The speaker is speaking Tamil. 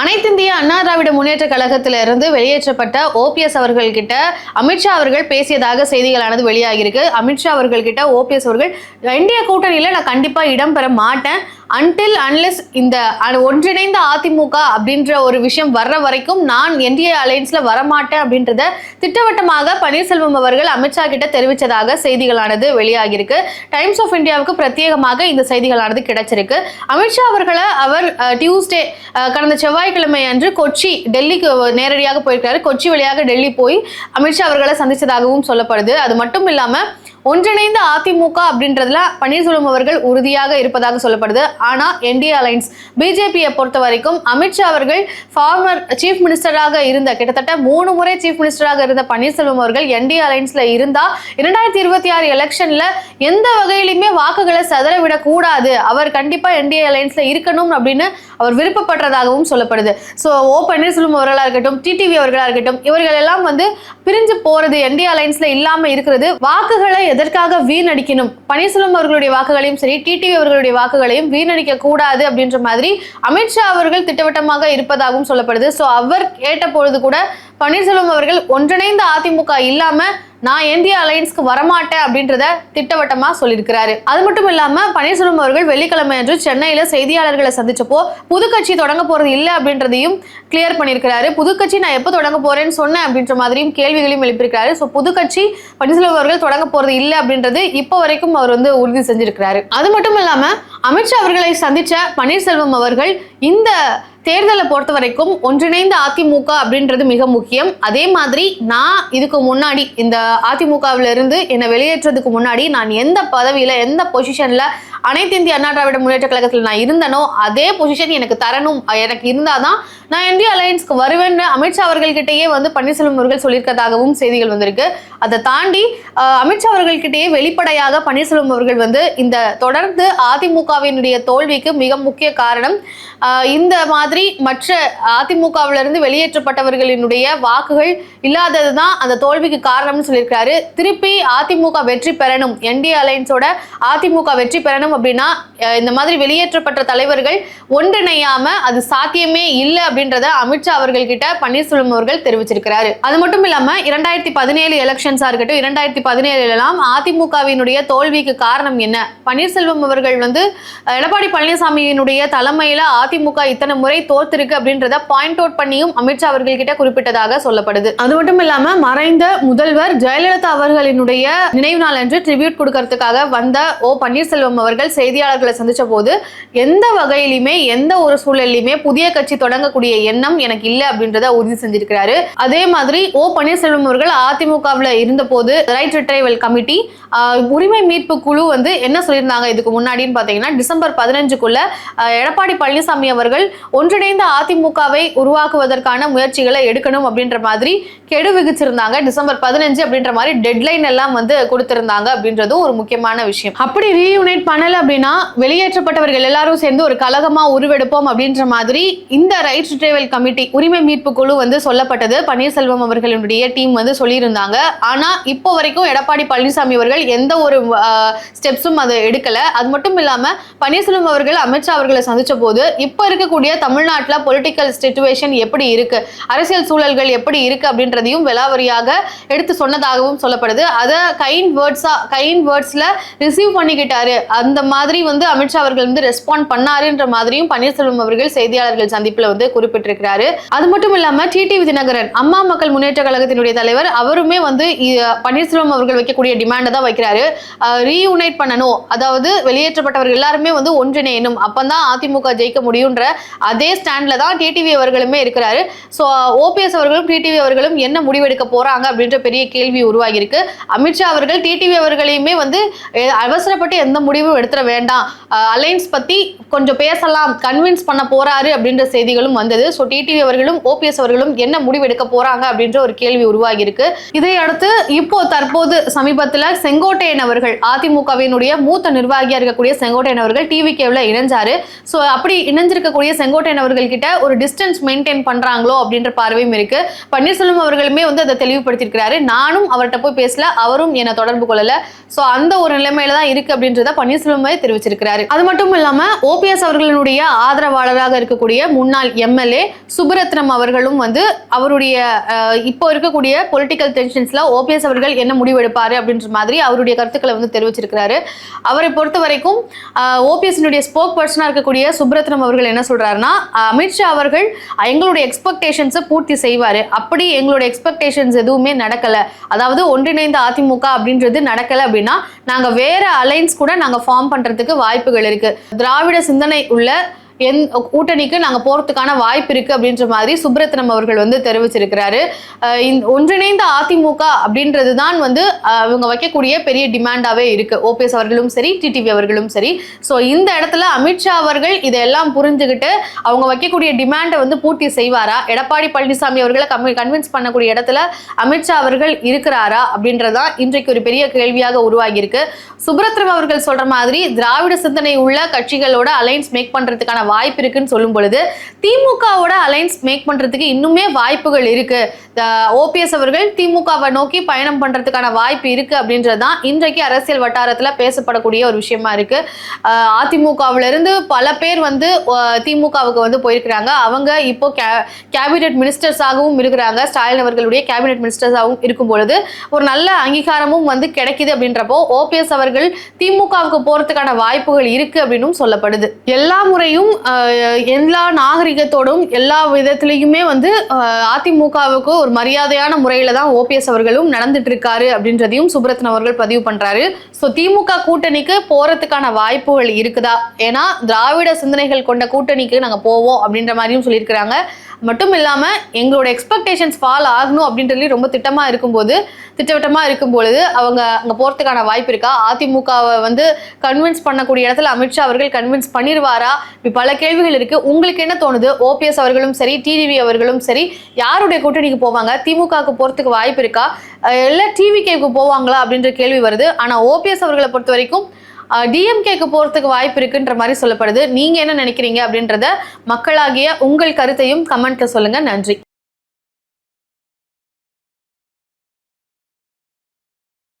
அனைத்திந்திய அண்ணா திராவிட முன்னேற்ற கழகத்திலிருந்து வெளியேற்றப்பட்ட ஓபிஎஸ் அவர்கள் கிட்ட அமித்ஷா அவர்கள் பேசியதாக செய்திகளானது வெளியாகியிருக்கு. அமித்ஷா அவர்கள் கிட்ட ஓபிஎஸ் அவர்கள் இந்திய கூட்டணியில் நான் கண்டிப்பாக இடம்பெற மாட்டேன். அன்டில் அன்லெஸ் இந்த அ- ஒன்றிணைந்த அதிமுக அப்படின்ற ஒரு விஷயம் வர்ற வரைக்கும் நான் என்டிஏ அலையன்ஸ்ல வரமாட்டேன் அப்படின்றத திட்டவட்டமாக பன்னீர்செல்வம் அவர்கள் அமித்ஷா கிட்ட தெரிவித்ததாக செய்திகளானது வெளியாகியிருக்கு. டைம்ஸ் ஆஃப் இந்தியாவுக்கு பிரத்யேகமாக இந்த செய்திகளானது கிடைச்சிருக்கு. அமித்ஷா அவர்களை அவர் டியூஸ்டே கடந்த செவ்வாய்க்கிழமை அன்று கொச்சி டெல்லிக்கு நேரடியாக போயிருக்காரு கொச்சி வழியாக டெல்லி போய் அமித்ஷா அவர்களை சந்திச்சதாகவும் சொல்லப்படுது. அது மட்டும் இல்லாமல் ஒன்றிணைந்த அதிமுக அப்படின்றதுல பன்னீர்செல்வம் அவர்கள் உறுதியாக இருப்பதாக சொல்லப்படுது. ஆனா என்டிஏ அலைன்ஸ் பிஜேபியை பொறுத்த வரைக்கும் அமித்ஷா அவர்கள் ஃபார்மர் சீஃப் மினிஸ்டராக இருந்த கிட்டத்தட்ட மூணு முறை சீஃப் மினிஸ்டராக இருந்த பன்னீர்செல்வம் அவர்கள் என்டிஏ அலைன்ஸ்ல இருந்தா இரண்டாயிரத்தி இருபத்தி ஆறு எலெக்ஷன்ல எந்த வகையிலுமே வாக்குகளை சதற விடக்கூடாது அவர் கண்டிப்பா என்டிஏ அலைன்ஸ்ல இருக்கணும் அப்படின்னு அவர் விருப்பப்படுறதாகவும் சொல்லப்படுது. ஸோ ஓ பன்னீர்செல்வம் அவர்களா இருக்கட்டும் டிடிவி அவர்களா இருக்கட்டும் இவர்கள் எல்லாம் வந்து பிரிஞ்சு போறது என்டிஏ அலைன்ஸ்ல இல்லாம இருக்கிறது. வாக்குகளை எதற்காக வீணடிக்கணும்? பன்னீர்செல்வம் அவர்களுடைய வாக்குகளையும் சரி டிடிவி அவர்களுடைய வாக்குகளையும் வீணடிக்க கூடாது அப்படின்ற மாதிரி அமித்ஷா அவர்கள் திட்டவட்டமாக இருப்பதாகவும் சொல்லப்படுது. ஸோ அவர் கேட்ட பொழுது கூட பன்னீர்செல்வம் அவர்கள் ஒன்றிணைந்த அதிமுக இல்லாமல் நான் இந்திய அலையன்ஸ்க்கு வரமாட்டேன் அப்படின்றத திட்டவட்டமா சொல்லியிருக்கிறாரு. அது மட்டும் இல்லாம பன்னீர்செல்வம் அவர்கள் வெள்ளிக்கிழமை அன்று சென்னையில செய்தியாளர்களை சந்திச்சப்போ புது கட்சி தொடங்க போறது இல்லை அப்படின்றதையும் கிளியர் பண்ணியிருக்கிறாரு. புது கட்சி நான் எப்போ தொடங்க போறேன்னு சொன்னேன் அப்படின்ற மாதிரியும் கேள்விகளையும் எழுப்பியிருக்கிறாரு. ஸோ புது கட்சி பன்னீர்செல்வம் அவர்கள் தொடங்க போறது இல்லை அப்படின்றது இப்போ வரைக்கும் அவர் வந்து உறுதி செஞ்சிருக்கிறாரு. அது மட்டும் இல்லாம அமித்ஷா அவர்களை சந்திச்ச பன்னீர்செல்வம் அவர்கள் இந்த தேர்தலை பொறுத்த வரைக்கும் ஒன்றிணைந்த அதிமுக அப்படின்றது மிக முக்கியம். அதே மாதிரி நான் இதுக்கு முன்னாடி இந்த அதிமுகவில் இருந்து என்னை வெளியேற்றதுக்கு முன்னாடி நான் எந்த பதவியில எந்த பொசிஷன்ல அனைத்து இந்திய அண்ணா திராவிட முன்னேற்ற கழகத்தில் நான் இருந்தனோ அதே பொசிஷன் எனக்கு தரணும் எனக்கு எனக்கு இருந்தாதான் நான் இந்திய அலையன்ஸ்க்கு வருவேன்னு அமித்ஷா அவர்கள்கிட்டயே வந்து பன்னீர்செல்வம் அவர்கள் சொல்லியிருக்கதாகவும் செய்திகள் வந்திருக்கு. அதை தாண்டி அமித்ஷா அவர்கள்கிட்டயே வெளிப்படையாக பன்னீர்செல்வம் அவர்கள் வந்து இந்த தொடர்ந்து அதிமுக அதிமுகவினுடைய தோல்விக்கு மிக முக்கிய காரணம் இந்த மாதிரி மற்ற அதிமுகவிலிருந்து வெளியேற்றப்பட்டவர்களினுடைய வாக்குகள் இல்லாதது தான் அந்த தோல்விக்கு காரணம்னு சொல்லியிருக்காரு திருப்பி அதிமுக வெற்றி பெறணும் என்டி அலையன்ஸோட அதிமுக வெற்றி பெறணும் அப்படின்னா இந்த மாதிரி வெளியேற்றப்பட்ட தலைவர்கள் ஒன்றிணையாம அது சாத்தியமே இல்லை அப்படின்றத அமித்ஷா அவர்கள் கிட்ட பன்னீர்செல்வம் அவர்கள் தெரிவிச்சிருக்கிறாரு. அது மட்டும் இல்லாம இரண்டாயிரத்தி பதினேழு எலெக்ஷன்ஸா இருக்கட்டும் இரண்டாயிரத்தி பதினேழுலாம் அதிமுகவினுடைய தோல்விக்கு காரணம் என்ன? பன்னீர்செல்வம் அவர்கள் வந்து எடப்பாடி பழனிசாமியினுடைய தலைமையில அதிமுக இத்தனை முறை தோத்திருக்கு அப்படின்றத பாயிண்ட் அவுட் பண்ணியும் அமித்ஷா அவர்கள் கிட்ட குறிப்பிட்டதாக சொல்லப்படுது. அது மட்டும் இல்லாம மறைந்த முதல்வர் ஜெயலலிதா அவர்களினுடைய நினைவு நாள் அன்று ட்ரிபியூட் கொடுக்கறதுக்காக வந்த ஓ பன்னீர்செல்வம் அவர்கள் செய்தியாளர்களை சந்திச்ச போது எந்த வகையிலுமே எந்த ஒரு சூழல்லையுமே புதிய கட்சி தொடங்கக்கூடிய எண்ணம் எனக்கு இல்லை அப்படின்றத உறுதி செஞ்சிருக்கிறாரு. அதே மாதிரி ஓ பன்னீர்செல்வம் அவர்கள் அதிமுகவில் இருந்தபோது ரைட் ரிட்ரைவல் கமிட்டி உரிமை மீட்பு குழு வந்து என்ன சொல்லியிருந்தாங்க இதுக்கு முன்னாடின்னு பார்த்தீங்கன்னா டிசம்பர் பதினஞ்சுக்குள்ள எடப்பாடி பழனிசாமி அவர்கள் ஒன்றிணைந்த அதிமுகவை உருவாக்குவதற்கான முயற்சிகளை எடுக்கணும் அப்படின்ற மாதிரி கெடு விதிச்சிருந்தாங்க. டிசம்பர் பதினஞ்சு அப்படின்ற மாதிரி டெட்லைன் எல்லாம் வந்து கொடுத்திருந்தாங்க அப்படின்றதும் ஒரு முக்கியமான விஷயம். அப்படி ரீயூனைட் பண்ணல அப்படின்னா வெளியேற்றப்பட்டவர்கள் எல்லாரும் சேர்ந்து ஒரு கழகமா உருவெடுப்போம் அப்படின்ற மாதிரி இந்த ரைட் ரிட்ரைவல் கமிட்டி உரிமை மீட்பு குழு வந்து சொல்லப்பட்டது. பன்னீர்செல்வம் அவர்களுடைய டீம் வந்து சொல்லியிருந்தாங்க. ஆனா இப்போ வரைக்கும் எடப்பாடி பழனிசாமி அவர்கள் எந்த ஒரு ஸ்டெப்ஸும் அதை எடுக்கல. அது மட்டும் இல்லாம பன்னீர்செல்வம் அவர்கள் அமித்ஷா அவர்களை சந்திச்ச போது இப்போ இருக்கக்கூடிய தமிழ்நாட்டில் பொலிட்டிக்கல் சிச்சுவேஷன் எப்படி இருக்கு? அரசியல் சூழல்கள் எப்படி இருக்கு அப்படின்றதையும் விலாவரியாக எடுத்து சொன்னதாகவும் சொல்லப்படுது. அதை கைண்ட் வேர்ட்ஸா கைண்ட் வேர்ட்ஸ்ல ரிசீவ் பண்ணிக்கிட்டாரு. அந்த மாதிரி வந்து அமித்ஷா அவர்கள் வந்து ரெஸ்பாண்ட் பண்ணாருன்ற மாதிரியும் பன்னீர்செல்வம் அவர்கள் செய்தியாளர்கள் சந்திப்பில் வந்து குறிப்பிட்டிருக்கிறாரு. அது மட்டும் இல்லாம டிடிவி தினகரன் அம்மா மக்கள் முன்னேற்ற கழகத்தினுடைய தலைவர் அவருமே வந்து பன்னீர்செல்வம் அவர்கள் வைக்கக்கூடிய டிமாண்டை தான் வைக்கிறாரு. ரீயூனைட் பண்ணணும். அதாவது வெளியேற்றப்பட்டவர்கள் எல்லாருமே வந்து ஒன்றிணையணும். அப்பதான் அதிமுக ஜெயிக்க முடியுன்ற அதே ஸ்டாண்ட்ல தான் டிடிவி அவர்களுமே இருக்கிறாரு. ஸோ ஓபிஎஸ் அவர்களும் டிடிவி அவர்களும் என்ன முடிவெடுக்க போறாங்க அப்படின்ற பெரிய கேள்வி உருவாகி இருக்கு அமித்ஷா அவர்கள் டிடிவி அவர்களையுமே வந்து அவசரப்பட்டு எந்த முடிவும் எடுத்துட வேண்டாம். அலைன்ஸ் பத்தி கொஞ்சம் பேசலாம் கன்வின்ஸ் பண்ண போறாரு அப்படின்ற செய்திகளும் வந்தது. ஸோ டிடிவி அவர்களும் ஓபிஎஸ் அவர்களும் என்ன முடிவெடுக்க போறாங்க அப்படின்ற ஒரு கேள்வி உருவாகி இருக்கு இதை அடுத்து இப்போ தற்போது சமீபத்தில் செங்கோட்டையன் அவர்கள் அதிமுகவினுடைய மூத்த நிர்வாகியா இருக்கக்கூடிய செங்கோட்டையன் அவர்கள் டிவி கேவ்ல இணைஞ்சாரு. ஸோ அப்படி இணைஞ்சிருக்கக்கூடிய செங்கோட்டையன் அவர்கள் கிட்ட ஒரு டிஸ்டன்ஸ் மெயின்டைன் பண்றாங்களோ அப்படின்ற பார்வையும் இருக்கு. பன்னீர்செல்வம் அவர்களுமே வந்து அதை தெளிவுபடுத்தியிருக்கிறாரு. நானும் அவர்கிட்ட போய் பேசல அவரும் என்னை தொடர்பு கொள்ளல. ஸோ அந்த ஒரு நிலைமையில தான் இருக்கு அப்படின்றத பன்னீர்செல்வமே தெரிவிச்சிருக்கிறாரு. அது மட்டும் இல்லாம ஓபிஎஸ் அவர்களுடைய ஆதரவாளராக இருக்கக்கூடிய முன்னாள் எம்எல்ஏ சுபரத்னம் அவர்களும் வந்து அவருடைய இப்போ இருக்கக்கூடிய பொலிட்டிக்கல் டென்ஷன்ஸ்ல ஓபிஎஸ் அவர்கள் என்ன முடிவெடுப்பாரு அப்படின்ற மாதிரி அவருடைய கருத்துக்களை வந்து தெரிவிச்சிருக்கிறாரு. அவரை பொறுத்த வரைக்கும் ஓபிஎஸ்னுடைய ஸ்போக் பர்சனாக இருக்கக்கூடிய சுப்ரத்னம் அவர்கள் என்ன சொல்கிறாருன்னா அமித்ஷா அவர்கள் எங்களுடைய எக்ஸ்பெக்டேஷன்ஸை பூர்த்தி செய்வார். அப்படி எங்களுடைய எக்ஸ்பெக்டேஷன்ஸ் எதுவுமே நடக்கலை. அதாவது ஒன்றிணைந்த அதிமுக அப்படின்றது நடக்கலை அப்படின்னா நாங்கள் வேறு அலைன்ஸ் கூட நாங்கள் ஃபார்ம் பண்ணுறதுக்கு வாய்ப்புகள் இருக்குது திராவிட சிந்தனை உள்ள என் கூட்டணிக்கு நாங்கள் போகிறதுக்கான வாய்ப்பு இருக்குது அப்படின்ற மாதிரி சுப்ரத்னம் அவர்கள் வந்து தெரிவிச்சிருக்கிறாரு. ஒன்றிணைந்த அதிமுக அப்படின்றது தான் வந்து இவங்க வைக்கக்கூடிய பெரிய டிமாண்டாகவே இருக்குது ஓபிஎஸ் அவர்களும் சரி டிடிவி அவர்களும் சரி. ஸோ இந்த இடத்துல அமித்ஷா அவர்கள் இதெல்லாம் புரிஞ்சுக்கிட்டு அவங்க வைக்கக்கூடிய டிமாண்டை வந்து பூர்த்தி செய்வாரா? எடப்பாடி பழனிசாமி அவர்களை கம்மி கன்வின்ஸ் பண்ணக்கூடிய இடத்துல அமித்ஷா அவர்கள் இருக்கிறாரா? அப்படின்றதான் இன்றைக்கு ஒரு பெரிய கேள்வியாக உருவாகியிருக்கு. சுப்ரத்னம் அவர்கள் சொல்ற மாதிரி திராவிட சிந்தனை உள்ள கட்சிகளோட அலைன்ஸ் மேக் பண்றதுக்கான வாய்ப்பு இருக்குன்னு சொல்லும் பொழுது திமுகவோட அலைன்ஸ் மேக் பண்றதுக்கு இன்னுமே வாய்ப்புகள் இருக்கு. ஓபிஎஸ் அவர்கள் திமுகவை நோக்கி பயணம் பண்றதுக்கான வாய்ப்பு இருக்கு அப்படின்றதுதான் இன்றைக்கு அரசியல் வட்டாரத்துல பேசப்படக்கூடிய ஒரு விஷயமா இருக்கு. அஹ் அதிமுகவுல இருந்து பல பேர் வந்து திமுகவுக்கு வந்து போயிருக்கிறாங்க. அவங்க இப்போ கேபினெட் மினிஸ்டர்ஸாகவும் இருக்கிறாங்க. ஸ்டாலின் அவர்களுடைய கேபினெட் மினிஸ்டர்ஸாகவும் இருக்கும் பொழுது ஒரு நல்ல அங்கீகாரமும் வந்து கிடைக்குது அப்படின்றப்போ ஓபிஎஸ் அவர்கள் திமுகவுக்கு போறதுக்கான வாய்ப்புகள் இருக்கு அப்படின்னும் சொல்லப்படுது. எல்லா முறையும் எல்லா நாகரிகத்தோடும் எல்லா விதத்திலையுமே வந்து அதிமுகவுக்கு ஒரு மரியாதையான முறையில தான் ஓபிஎஸ் அவர்களும் நடந்துட்டு இருக்காரு அப்படின்றதையும் சுப்ரத்ன அவர்கள் பதிவு பண்றாரு. ஸோ திமுக கூட்டணிக்கு போறதுக்கான வாய்ப்புகள் இருக்குதா? ஏன்னா திராவிட சிந்தனைகள் கொண்ட கூட்டணிக்கு நாங்கள் போவோம் அப்படின்ற மாதிரியும் சொல்லியிருக்கிறாங்க. மட்டும் இல்லாமல் எங்களோட எக்ஸ்பெக்டேஷன்ஸ் ஃபால் ஆகணும் அப்படின்றது ரொம்ப திட்டமாக இருக்கும்போது திட்டவட்டமாக இருக்கும் பொழுது அவங்க அங்கே போகிறதுக்கான வாய்ப்பு இருக்கா? அதிமுகவை வந்து கன்வின்ஸ் பண்ணக்கூடிய இடத்துல அமித்ஷா அவர்கள் கன்வின்ஸ் பண்ணிடுவாரா இப்படி பல கேள்விகள் இருக்குது உங்களுக்கு என்ன தோணுது? ஓபிஎஸ் அவர்களும் சரி டிடிவி அவர்களும் சரி யாருடைய கூட்டணிக்கு போவாங்க? திமுகவுக்கு போகிறதுக்கு வாய்ப்பு இருக்கா? இல்லை டிவி கேவுக்கு போவாங்களா அப்படின்ற கேள்வி வருது. ஆனால் ஓபிஎஸ் அவர்களை பொறுத்த வரைக்கும் டிஎம்கேக்கு போகிறதுக்கு வாய்ப்பு இருக்குன்ற மாதிரி சொல்லப்படுது. நீங்கள் என்ன நினைக்கிறீங்க அப்படின்றத மக்களாகிய உங்கள் கருத்தையும் கமெண்ட்ல சொல்லுங்கள் நன்றி.